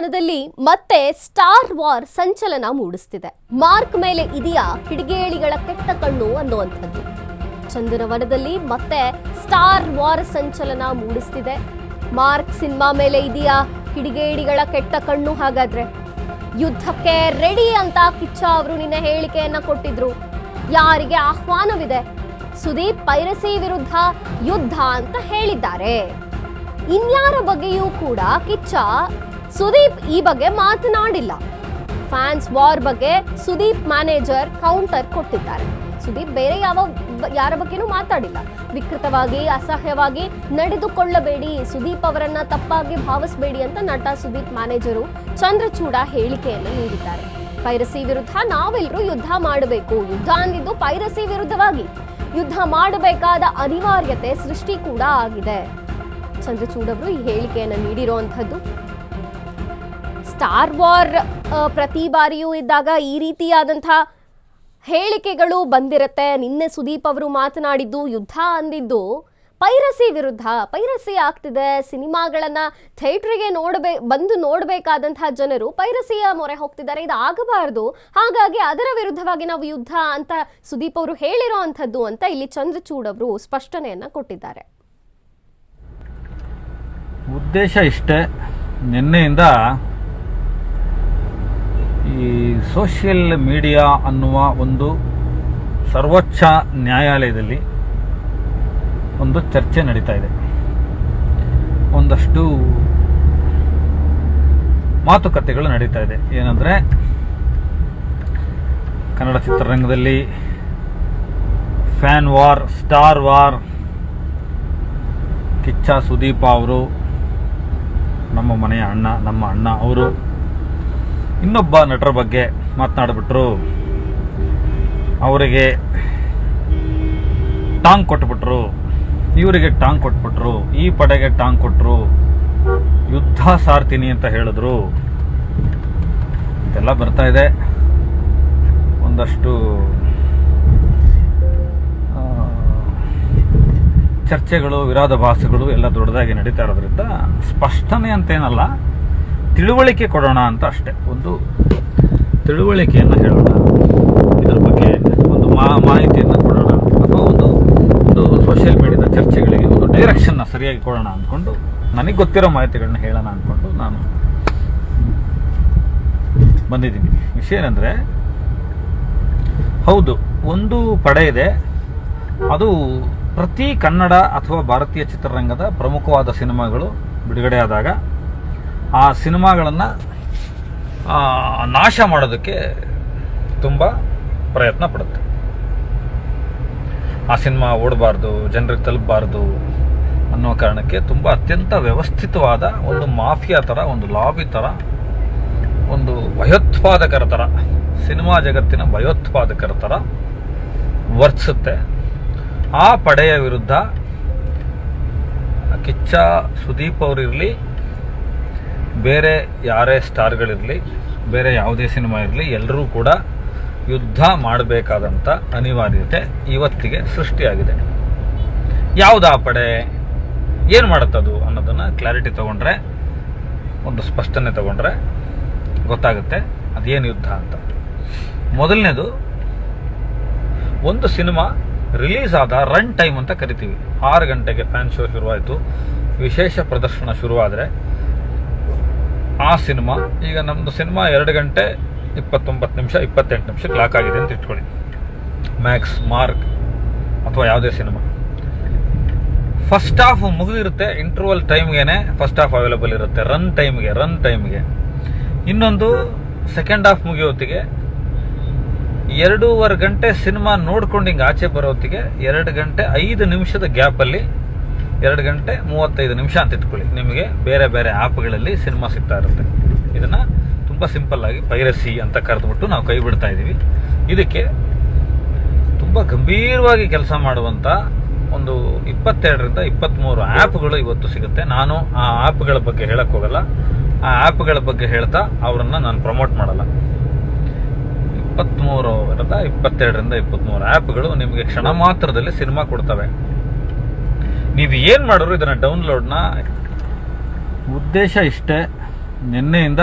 ಚಂದನವನದಲ್ಲಿ ಮತ್ತೆ star war ಸಂಚಲನ ಮೂಡಿಸ್ತಿದೆ. Mark ಮೇಲೆ ಇದೆಯಾ ಕಿಡಿಗೇಳಿಗಳ ಕೆಟ್ಟ ಕಣ್ಣು ಅನ್ನುವಂಥದ್ದು. ಚಂದನವನದಲ್ಲಿ ಮತ್ತೆ ಸ್ಟಾರ್ ವಾರ್ ಸಂಚಲನ ಮೂಡಿಸ್ತಿದೆ. ಮಾರ್ಕ್ ಸಿನಿಮಾ ಮೇಲೆ ಇದೆಯಾ ಕಿಡಿಗೇಡಿಗಳ ಕೆಟ್ಟ ಕಣ್ಣು ಹಾಗಾದ್ರೆ? ಯುದ್ಧಕ್ಕೆ ರೆಡಿ ಅಂತ ಕಿಚ್ಚ ಅವರು ನಿನ್ನೆ ಹೇಳಿಕೆಯನ್ನ ಕೊಟ್ಟಿದ್ರು. ಯಾರಿಗೆ ಆಹ್ವಾನವಿದೆ? ಸುದೀಪ್ ಪೈರಸಿ ವಿರುದ್ಧ ಯುದ್ಧ ಅಂತ ಹೇಳಿದ್ದಾರೆ. ಇನ್ಯಾರ ಬಗ್ಗೆಯೂ ಕೂಡ ಕಿಚ್ಚ ಸುದೀಪ್ ಈ ಬಗ್ಗೆ ಮಾತನಾಡಿಲ್ಲ. ಫ್ಯಾನ್ಸ್ ವಾರ್ ಬಗ್ಗೆ ಸುದೀಪ್ ಮ್ಯಾನೇಜರ್ ಕೌಂಟರ್ ಕೊಟ್ಟಿದ್ದಾರೆ. ಸುದೀಪ್ ಬೇರೆ ಯಾವ ಯಾರ ಬಗ್ಗೆನೂ ಮಾತಾಡಿಲ್ಲ. ವಿಕೃತವಾಗಿ, ಅಸಹ್ಯವಾಗಿ ನಡೆದುಕೊಳ್ಳಬೇಡಿ, ಸುದೀಪ್ ಅವರನ್ನ ತಪ್ಪಾಗಿ ಭಾವಿಸಬೇಡಿ ಅಂತ ನಟ ಸುದೀಪ್ ಮ್ಯಾನೇಜರು ಚಂದ್ರಚೂಡ ಹೇಳಿಕೆಯನ್ನು ನೀಡಿದ್ದಾರೆ. ಪೈರಸಿ ವಿರುದ್ಧ ನಾವೆಲ್ಲರೂ ಯುದ್ಧ ಮಾಡಬೇಕು. ಯುದ್ಧ ಅಂದಿದ್ದು ಪೈರಸಿ ವಿರುದ್ಧವಾಗಿ. ಯುದ್ಧ ಮಾಡಬೇಕಾದ ಅನಿವಾರ್ಯತೆ ಸೃಷ್ಟಿ ಕೂಡ ಆಗಿದೆ. ಚಂದ್ರಚೂಡವರು ಈ ಹೇಳಿಕೆಯನ್ನು ನೀಡಿರುವಂಥದ್ದು ಸ್ಟಾರ್ ವಾರ್ ಪ್ರತಿ ಬಾರಿಯೂ ಇದ್ದಾಗ ಈ ರೀತಿಯಾದಂಥ ಹೇಳಿಕೆಗಳು ಬಂದಿರುತ್ತೆ. ನಿನ್ನೆ ಸುದೀಪ್ ಅವರು ಮಾತನಾಡಿದ್ದು, ಯುದ್ಧ ಅಂದಿದ್ದು ಪೈರಸಿ ವಿರುದ್ಧ. ಪೈರಸಿ ಆಗ್ತಿದೆ. ಸಿನಿಮಾಗಳನ್ನ ಥಿಯೇಟ್ರಿಗೆ ನೋಡಬೇ, ಬಂದು ನೋಡಬೇಕಾದಂತಹ ಜನರು ಪೈರಸಿಯ ಮೊರೆ ಹೋಗ್ತಿದ್ದಾರೆ. ಇದು ಆಗಬಾರ್ದು ಹಾಗಾಗಿ ಅದರ ವಿರುದ್ಧವಾಗಿ ನಾವು ಯುದ್ಧ ಅಂತ ಸುದೀಪ್ ಅವರು ಹೇಳಿರೋ ಅಂಥದ್ದು ಅಂತ ಇಲ್ಲಿ ಚಂದ್ರಚೂಡ್ ಅವರು ಸ್ಪಷ್ಟನೆಯನ್ನ ಕೊಟ್ಟಿದ್ದಾರೆ. ಉದ್ದೇಶ ಇಷ್ಟೇ. ನಿನ್ನೆಯಿಂದ ಈ ಸೋಷಿಯಲ್ ಮೀಡಿಯಾ ಅನ್ನುವ ಒಂದು ಸರ್ವೋಚ್ಚ ನ್ಯಾಯಾಲಯದಲ್ಲಿ ಒಂದು ಚರ್ಚೆ ನಡೀತಾ ಇದೆ. ಒಂದಷ್ಟು ಮಾತುಕತೆಗಳು ನಡೀತಾ ಇದೆ. ಏನಂದರೆ, ಕನ್ನಡ ಚಿತ್ರರಂಗದಲ್ಲಿ fan war, star war, Kichcha Sudeep ಅವರು, ನಮ್ಮ ಮನೆಯ ಅಣ್ಣ, ನಮ್ಮ ಅಣ್ಣ ಅವರು ಇನ್ನೊಬ್ಬ ನಟರ ಬಗ್ಗೆ ಮಾತನಾಡಿಬಿಟ್ರು. ಅವರಿಗೆ ಟಾಂಗ್ ಕೊಟ್ಬಿಟ್ರು. ಇವರಿಗೆ ಟಾಂಗ್ ಕೊಟ್ಬಿಟ್ರು. ಈ ಪಡೆಗೆ ಟಾಂಗ್ ಕೊಟ್ಟರು ಯುದ್ಧ ಸಾರ್ತೀನಿ ಅಂತ ಹೇಳಿದ್ರು. ಇದೆಲ್ಲ ಬರ್ತಾ ಇದೆ. ಒಂದಷ್ಟು ಚರ್ಚೆಗಳು ವಿರೋಧಾಭಾಸಗಳು ಎಲ್ಲ ದೊಡ್ಡದಾಗಿ ನಡೀತಾ ಇರೋದ್ರಿಂದ ಸ್ಪಷ್ಟನೆ ಅಂತೇನಲ್ಲ. ತಿಳುವಳಿಕೆ ಕೊಡೋಣ ಅಂತ ಅಷ್ಟೇ. ಒಂದು ತಿಳುವಳಿಕೆಯನ್ನು ಹೇಳೋಣ. ಇದ್ರ ಬಗ್ಗೆ ಒಂದು ಮಾ, ಮಾಹಿತಿಯನ್ನು ಕೊಡೋಣ. ಅಥವಾ ಒಂದು ಒಂದು ಸೋಷಿಯಲ್ ಮೀಡಿಯಾದ ಚರ್ಚೆಗಳಿಗೆ ಒಂದು ಡೈರೆಕ್ಷನ್ನ ಸರಿಯಾಗಿ ಕೊಡೋಣ ಅಂದ್ಕೊಂಡು ನನಗೆ ಗೊತ್ತಿರೋ ಮಾಹಿತಿಗಳನ್ನ ಹೇಳೋಣ ಅಂದ್ಕೊಂಡು ನಾನು ಬಂದಿದ್ದೀನಿ. ವಿಷಯ ಏನಂದರೆ, ಹೌದು, ಒಂದು ಪಡೆ ಇದೆ. ಅದು ಪ್ರತಿ ಕನ್ನಡ ಅಥವಾ ಭಾರತೀಯ ಚಿತ್ರರಂಗದ ಪ್ರಮುಖವಾದ ಸಿನಿಮಾಗಳು ಬಿಡುಗಡೆ ಆದಾಗ ಆ ಸಿನಿಮಾಗಳನ್ನು ನಾಶ ಮಾಡೋದಕ್ಕೆ ತುಂಬ ಪ್ರಯತ್ನ ಪಡುತ್ತೆ. ಆ ಸಿನಿಮಾ ಓಡಬಾರ್ದು, ಜನರಿಗೆ ತಲುಪಬಾರ್ದು ಅನ್ನೋ ಕಾರಣಕ್ಕೆ ತುಂಬ ಅತ್ಯಂತ ವ್ಯವಸ್ಥಿತವಾದ ಒಂದು ಮಾಫಿಯಾ ಥರ ಒಂದು ಲಾಬಿ ಥರ ಒಂದು ಭಯೋತ್ಪಾದಕರ ಥರ ಸಿನಿಮಾ ಜಗತ್ತಿನ ಭಯೋತ್ಪಾದಕರ ಥರ ವರ್ತಿಸುತ್ತೆ. ಆ ಪಡೆಯ ವಿರುದ್ಧ ಕಿಚ್ಚ ಸುದೀಪ್ ಅವರಿರಲಿ ಬೇರೆ ಯಾರೇ ಸ್ಟಾರ್ಗಳಿರಲಿ ಬೇರೆ ಯಾವುದೇ ಸಿನಿಮಾ ಇರಲಿ, ಎಲ್ಲರೂ ಕೂಡ ಯುದ್ಧ ಮಾಡಬೇಕಾದಂಥ ಅನಿವಾರ್ಯತೆ ಇವತ್ತಿಗೆ ಸೃಷ್ಟಿಯಾಗಿದೆ. ಯಾವುದಾ ಪಡೆ? ಏನು ಮಾಡುತ್ತದು ಅನ್ನೋದನ್ನು ಕ್ಲಾರಿಟಿ ತಗೊಂಡ್ರೆ, ಒಂದು ಸ್ಪಷ್ಟನೆ ತಗೊಂಡ್ರೆ ಗೊತ್ತಾಗುತ್ತೆ, ಅದೇನು ಯುದ್ಧ ಅಂತ. ಮೊದಲನೇದು, ಒಂದು ಸಿನಿಮಾ ರಿಲೀಸ್ ಆದ ರನ್ ಟೈಮ್ ಅಂತ ಕರಿತೀವಿ. ಆರು ಗಂಟೆಗೆ ಫ್ಯಾನ್ ಶೋ ಶುರುವಾಯಿತು, ವಿಶೇಷ ಪ್ರದರ್ಶನ ಶುರುವಾದರೆ ಆ ಸಿನಿಮಾ, ಈಗ ನಮ್ಮದು ಸಿನಿಮಾ ಎರಡು ಗಂಟೆ ಇಪ್ಪತ್ತೊಂಬತ್ತು ನಿಮಿಷ, ಇಪ್ಪತ್ತೆಂಟು ನಿಮಿಷ ಕ್ಲಾಕ್ ಆಗಿದೆ ಅಂತ ಇಟ್ಕೊಳ್ಳಿ. ಮ್ಯಾಕ್ಸ್ ಮಾರ್ಕ್ ಅಥವಾ ಯಾವುದೇ ಸಿನಿಮಾ. ಫಸ್ಟ್ ಹಾಫ್ ಮುಗಿದಿರುತ್ತೆ ಇಂಟರ್ವಲ್ ಟೈಮ್ಗೆ ಫಸ್ಟ್ ಹಾಫ್ ಅವೈಲೇಬಲ್ ಇರುತ್ತೆ ರನ್ ಟೈಮ್ಗೆ ರನ್ ಟೈಮ್ಗೆ ಇನ್ನೊಂದು ಸೆಕೆಂಡ್ ಹಾಫ್ ಮುಗಿಯೋತ್ತಿಗೆ ಎರಡೂವರೆ ಗಂಟೆ ಸಿನಿಮಾ ನೋಡ್ಕೊಂಡು ಹಿಂಗೆ ಆಚೆ ಬರೋತ್ತಿಗೆ ಎರಡು ಗಂಟೆ ಐದು ನಿಮಿಷದ ಗ್ಯಾಪಲ್ಲಿ ಎರಡು ಗಂಟೆ ಮೂವತ್ತೈದು ನಿಮಿಷ ಅಂತ ಇಟ್ಕೊಳ್ಳಿ. ನಿಮಗೆ ಬೇರೆ ಬೇರೆ ಆ್ಯಪ್ಗಳಲ್ಲಿ ಸಿನಿಮಾ ಸಿಗ್ತಾ ಇರುತ್ತೆ. ಇದನ್ನು ತುಂಬ ಸಿಂಪಲ್ಲಾಗಿ ಪೈರಸಿ ಅಂತ ಕರೆದ್ಬಿಟ್ಟು ನಾವು ಕೈ ಬಿಡ್ತಾ ಇದ್ದೀವಿ ಇದಕ್ಕೆ ತುಂಬ ಗಂಭೀರವಾಗಿ ಕೆಲಸ ಮಾಡುವಂಥ ಒಂದು ಇಪ್ಪತ್ತೆರಡರಿಂದ ಇಪ್ಪತ್ತ್ಮೂರು ಆ್ಯಪ್ಗಳು ಇವತ್ತು ಸಿಗುತ್ತೆ. ನಾನು ಆ ಆ್ಯಪ್ಗಳ ಬಗ್ಗೆ ಹೇಳಕ್ಕೆ ಹೋಗಲ್ಲ. ಆ ಆ್ಯಪ್ಗಳ ಬಗ್ಗೆ ಹೇಳ್ತಾ ಅವರನ್ನು ನಾನು ಪ್ರಮೋಟ್ ಮಾಡಲ್ಲ. ಇಪ್ಪತ್ತ್ಮೂರರಿಂದ ಇಪ್ಪತ್ತೆರಡರಿಂದ ಇಪ್ಪತ್ತ್ಮೂರು ಆ್ಯಪ್ಗಳು ನಿಮಗೆ ಕ್ಷಣ ಮಾತ್ರದಲ್ಲಿ ಸಿನಿಮಾ ಕೊಡ್ತವೆ. ನೀವು ಏನು ಮಾಡೋರು ಇದನ್ನು ಡೌನ್ಲೋಡ್ನ ಉದ್ದೇಶ ಇಷ್ಟೇ. ನಿನ್ನೆಯಿಂದ